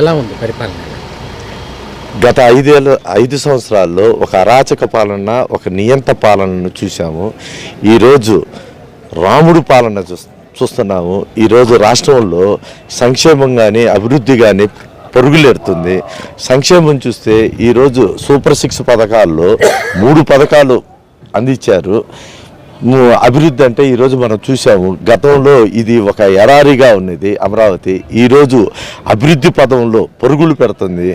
ఎలా ఉంది పరిపాలన? గత ఐదేళ్ళ ఐదు సంవత్సరాల్లో ఒక అరాచక పాలన ఒక నియంత పాలనను చూసాము ఈరోజు రాముడు పాలన చూ చూస్తున్నాము. ఈరోజు రాష్ట్రంలో సంక్షేమం కానీ అభివృద్ధి కానీ పరుగులెడుతుంది సంక్షేమం చూస్తే ఈరోజు సూపర్ సిక్స్ పథకాల్లో మూడు పథకాలు అందించారు. అభివృద్ధి అంటే ఈరోజు మనం చూసాము గతంలో ఇది ఒక ఎడారిగా ఉన్నది అమరావతి. ఈరోజు అభివృద్ధి పదంలో పరుగులు పెడుతుంది.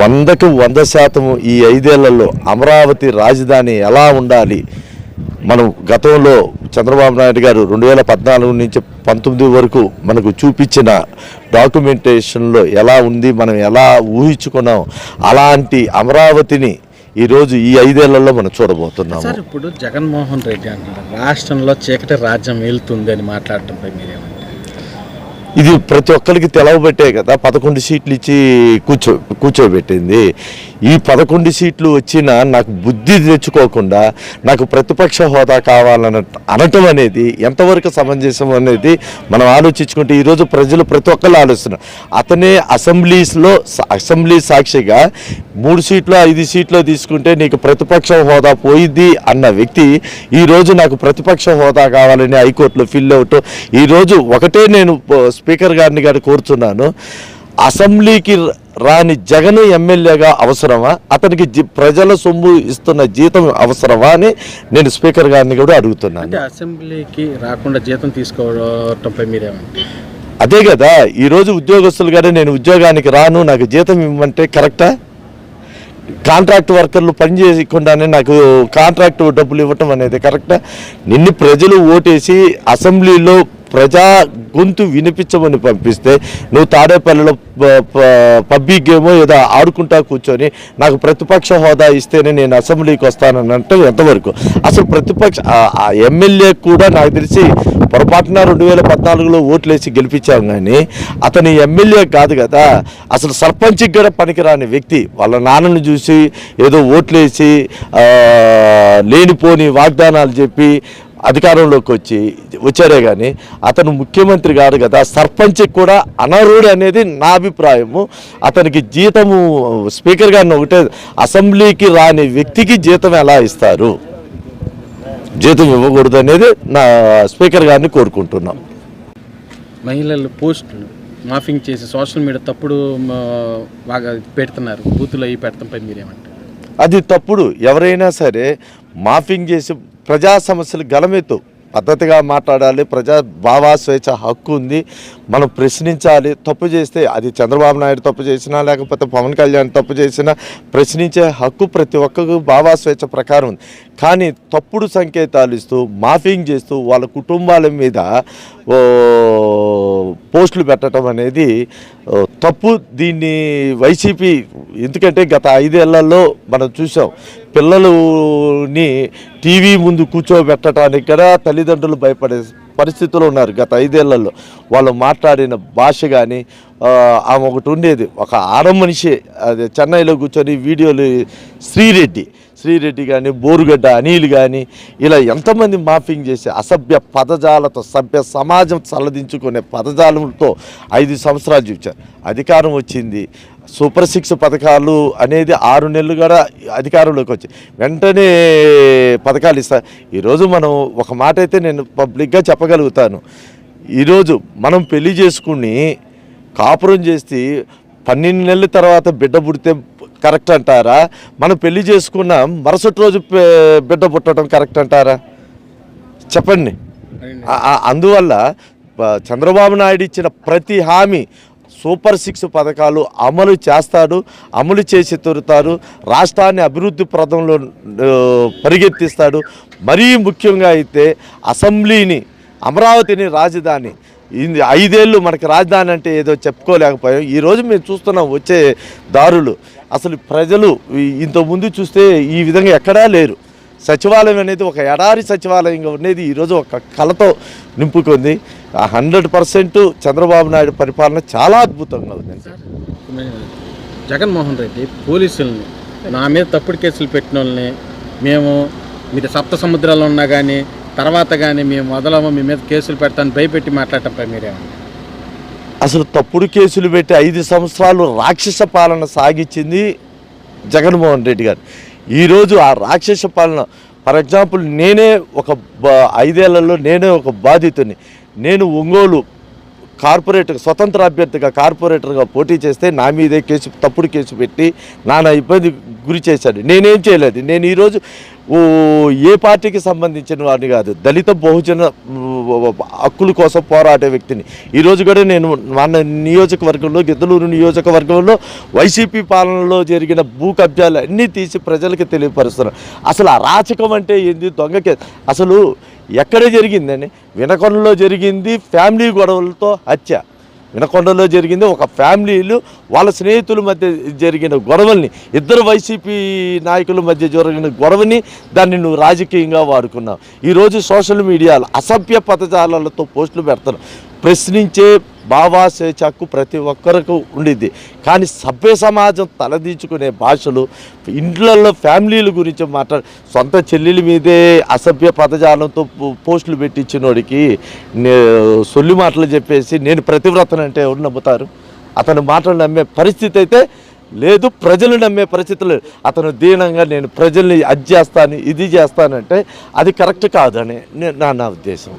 వందకు వంద శాతం ఈ ఐదేళ్ళలో అమరావతి రాజధాని ఎలా ఉండాలి? మనం గతంలో చంద్రబాబు నాయుడు గారు రెండు వేల పద్నాలుగు నుంచి పంతొమ్మిది వరకు మనకు చూపించిన డాక్యుమెంటేషన్లో ఎలా ఉంది మనం ఎలా ఊహించుకున్నాం? అలాంటి అమరావతిని ఈరోజు ఈ ఐదేళ్ళలో మనం చూడబోతున్నాము. సార్ ఇప్పుడు జగన్మోహన్ రెడ్డి అంటున్నారు. రాష్ట్రంలో చీకటి రాజ్యం వెళ్తుంది అని మాట్లాడటంపై మీరేమో ఇది ప్రతి ఒక్కరికి తెలవబెట్టే కదా పదకొండు సీట్లు ఇచ్చి కూర్చో కూర్చోబెట్టింది. ఈ పదకొండు సీట్లు వచ్చినా నాకు బుద్ధి తెచ్చుకోకుండా నాకు ప్రతిపక్ష హోదా కావాలని అనటం అనేది ఎంతవరకు సమంజసం అనేది మనం ఆలోచించుకుంటే ఈరోజు ప్రజలు ప్రతి ఒక్కళ్ళు ఆలోచిస్తున్నారు. అతనే అసెంబ్లీస్లో అసెంబ్లీ సాక్షిగా మూడు సీట్లు ఐదు సీట్లు తీసుకుంటే నీకు ప్రతిపక్ష హోదా పోయిద్ది అన్న వ్యక్తి ఈరోజు నాకు ప్రతిపక్ష హోదా కావాలని హైకోర్టులో ఫిల్ అవుట్ ఈరోజు ఒకటే నేను స్పీకర్ గారిని గారు కోరుతున్నాను అసెంబ్లీకి రాని జగన్ ఎమ్మెల్యేగా అవసరమా? అతనికి ప్రజల సొమ్ము ఇస్తున్న జీతం అవసరమా అని నేను స్పీకర్ గారిని కూడా అడుగుతున్నాను. అసెంబ్లీకి రాకుండా జీతం తీసుకోవటంపై మీరేమంటారు? అదే కదా ఈరోజు ఉద్యోగస్తులు గారే నేను ఉద్యోగానికి రాను నాకు జీతం ఇవ్వమంటే కరెక్టా? కాంట్రాక్ట్ వర్కర్లు పని చేయకుండానే నాకు కాంట్రాక్ట్ డబ్బులు ఇవ్వటం అనేది కరెక్టా? నిన్ను ప్రజలు ఓటేసి అసెంబ్లీలో ప్రజా గొంతు వినిపించమని పంపిస్తే నువ్వు తాడేపల్లిలో ప- పబ్లిక్ గేమో ఏదో ఆడుకుంటా కూర్చొని నాకు ప్రతిపక్ష హోదా ఇస్తేనే నేను అసెంబ్లీకి వస్తానని అంటే ఎంతవరకు? అసలు ప్రతిపక్ష ఆ- ఎమ్మెల్యే కూడా నాకు తెలిసి పొరపాటున రెండు వేల పద్నాలుగులో ఓట్లేసి గెలిపించాం కానీ అతని ఎమ్మెల్యే కాదు కదా. అసలు సర్పంచ్కి కూడా పనికిరాని వ్యక్తి. వాళ్ళ నాన్నను చూసి ఏదో ఓట్లేసి లేనిపోని వాగ్దానాలు చెప్పి అధికారంలోకి వచ్చి వచ్చారే కానీ అతను ముఖ్యమంత్రి కాదు కదా. సర్పంచ్కి కూడా అనర్హుడు అనేది నా అభిప్రాయము. అతనికి జీతము స్పీకర్ గారిని ఒకటే అసెంబ్లీకి రాని వ్యక్తికి జీతం ఎలా ఇస్తారు? జీతం ఇవ్వకూడదు అనేది నా స్పీకర్ గారిని కోరుకుంటున్నాం. మహిళలు పోస్టులు మాఫింగ్ చేసి సోషల్ మీడియా తప్పుడు బాగా పెడుతున్నారు. బూతులు అవి పెడతంపై మీరేమంటారు? అది తప్పుడు. ఎవరైనా సరే మాఫింగ్ చేసి ప్రజా సమస్యలు గలమెత్తు. పద్ధతిగా మాట్లాడాలి ప్రజా భావా స్వేచ్ఛ హక్కు ఉంది. మనం ప్రశ్నించాలి తప్పు చేస్తే అది చంద్రబాబు నాయుడు తప్పు చేసినా లేకపోతే పవన్ కళ్యాణ్ తప్పు చేసినా ప్రశ్నించే హక్కు ప్రతి ఒక్కరికి భావా స్వేచ్ఛ ప్రకారం ఉంది. కానీ తప్పుడు సంకేతాలు ఇస్తూ మాఫింగ్ చేస్తూ వాళ్ళ కుటుంబాల మీద ఓ, పోస్టులు పెట్టడం అనేది తప్పు. దీన్ని వైసీపీ ఎందుకంటే గత ఐదేళ్ళలో మనం చూసాం పిల్లలని టీవీ ముందు కూర్చోబెట్టడానికి కూడా తల్లిదండ్రులు భయపడే పరిస్థితులు ఉన్నారు గత ఐదేళ్ళలో. వాళ్ళు మాట్లాడిన భాష కానీ ఆమె ఒకటి ఉండేది. ఒక ఆడ మనిషి అది చెన్నైలో కూర్చొని వీడియోలు శ్రీరెడ్డి. శ్రీరెడ్డి కానీ బోరుగడ్డ అనిల్ కానీ ఇలా ఎంతమంది మాఫింగ్ చేసి అసభ్య పదజాలతో సభ్య సమాజం చల్లదించుకునే పదజాలంతో ఐదు సంవత్సరాలు చూచారు అధికారం వచ్చింది. సూపర్ సిక్స్ పథకాలు అనేది ఆరు నెలలు కూడా అధికారంలోకి వచ్చి వెంటనే పథకాలు ఇస్తా ఈరోజు మనం ఒక మాట అయితే నేను పబ్లిక్గా చెప్పగలుగుతాను. ఈరోజు మనం పెళ్ళి చేసుకుని కాపురం చేసి పన్నెండు నెలల తర్వాత బిడ్డ పుడితే కరెక్ట్ అంటారా? మనం పెళ్ళి చేసుకున్న మరుసటి రోజు బిడ్డ పుట్టడం కరెక్ట్ అంటారా? చెప్పండి. అందువల్ల చంద్రబాబు నాయుడు ఇచ్చిన ప్రతి హామీ సూపర్ సిక్స్ పథకాలు అమలు చేస్తాడు అమలు చేసి తొరుతారు రాష్ట్రాన్ని అభివృద్ధి ప్రదంలో పరిగెత్తిస్తాడు. మరీ ముఖ్యంగా అయితే అసెంబ్లీని అమరావతిని రాజధాని ఇది ఐదేళ్ళు మనకి రాజధాని అంటే ఏదో చెప్పుకోలేకపోయాం. ఈరోజు మేము చూస్తున్నాం వచ్చే దారులు. అసలు ప్రజలు ఇంతకుముందు చూస్తే ఈ విధంగా ఎక్కడా లేరు. సచివాలయం అనేది ఒక ఎడారి సచివాలయంగా ఉండేది ఈరోజు ఒక కళతో నింపుకుంది. హండ్రెడ్ పర్సెంట్ చంద్రబాబు నాయుడు పరిపాలన చాలా అద్భుతంగా ఉంది. జగన్మోహన్ రెడ్డి పోలీసుల్ని నా మీద తప్పుడు కేసులు పెట్టిన వాళ్ళని మేము మీరు సప్త సముద్రాల్లో ఉన్నా కానీ తర్వాత కానీ మేము వదలము మీ మీద కేసులు పెడతాను భయపెట్టి మాట్లాడటంపై మీరేమన్నా అసలు తప్పుడు కేసులు పెట్టి ఐదు సంవత్సరాలు రాక్షస పాలన సాగించింది జగన్మోహన్ రెడ్డి గారు. ఈరోజు ఆ రాక్షస పాలన ఫర్ ఎగ్జాంపుల్ నేనే ఒక ఐదేళ్ళలో నేనే ఒక బాధితుని నేను ఒంగోలు కార్పొరేటర్ స్వతంత్ర అభ్యర్థిగా కార్పొరేటర్గా పోటీ చేస్తే నా మీదే కేసు తప్పుడు కేసు పెట్టి నానా ఇబ్బంది గురి చేశాడు. నేనేం చేయలేదు. నేను ఈరోజు ఓ ఏ పార్టీకి సంబంధించిన వాడిని కాదు. దళిత బహుజన హక్కుల కోసం పోరాడే వ్యక్తిని. ఈరోజు కూడా నేను మన నియోజకవర్గంలో గిద్దలూరు నియోజకవర్గంలో వైసీపీ పాలనలో జరిగిన భూ కబ్జాలు అన్నీ తీసి ప్రజలకు తెలియపరుస్తున్నాను. అసలు అరాచకం అంటే ఏంది? దొంగకే. అసలు ఎక్కడ జరిగిందని వినకొండలో జరిగింది ఫ్యామిలీ గొడవలతో హత్య. వినకొండలో జరిగింది ఒక ఫ్యామిలీలు వాళ్ళ స్నేహితుల మధ్య జరిగిన గొడవల్ని ఇద్దరు వైసీపీ నాయకుల మధ్య జరిగిన గొడవని దాన్ని నువ్వు రాజకీయంగా వాడుకున్నావు. ఈరోజు సోషల్ మీడియాలో అసభ్య పదజాలాలతో పోస్టులు పెడతారు. ప్రశ్నించే భావా స్వేచ్ఛ ప్రతి ఒక్కరికి ఉండిద్ది. కానీ సభ్య సమాజం తలదించుకునే భాషలు ఇండ్లలో ఫ్యామిలీల గురించి మాట్లాడు సొంత చెల్లెల మీదే అసభ్య పదజాలంతో పో- పోస్టులు పెట్టించినోడికి నే సొల్లి మాటలు చెప్పేసి నేను ప్రతివ్రతనంటే ఎవరు నమ్ముతారు? అతని మాటలు నమ్మే పరిస్థితి అయితే లేదు ప్రజలు నమ్మే పరిస్థితి లేదు. అతను దీనంగా నేను ప్రజల్ని అది చేస్తాను ఇది చేస్తానంటే అది కరెక్ట్ కాదని నా నా ఉద్దేశం.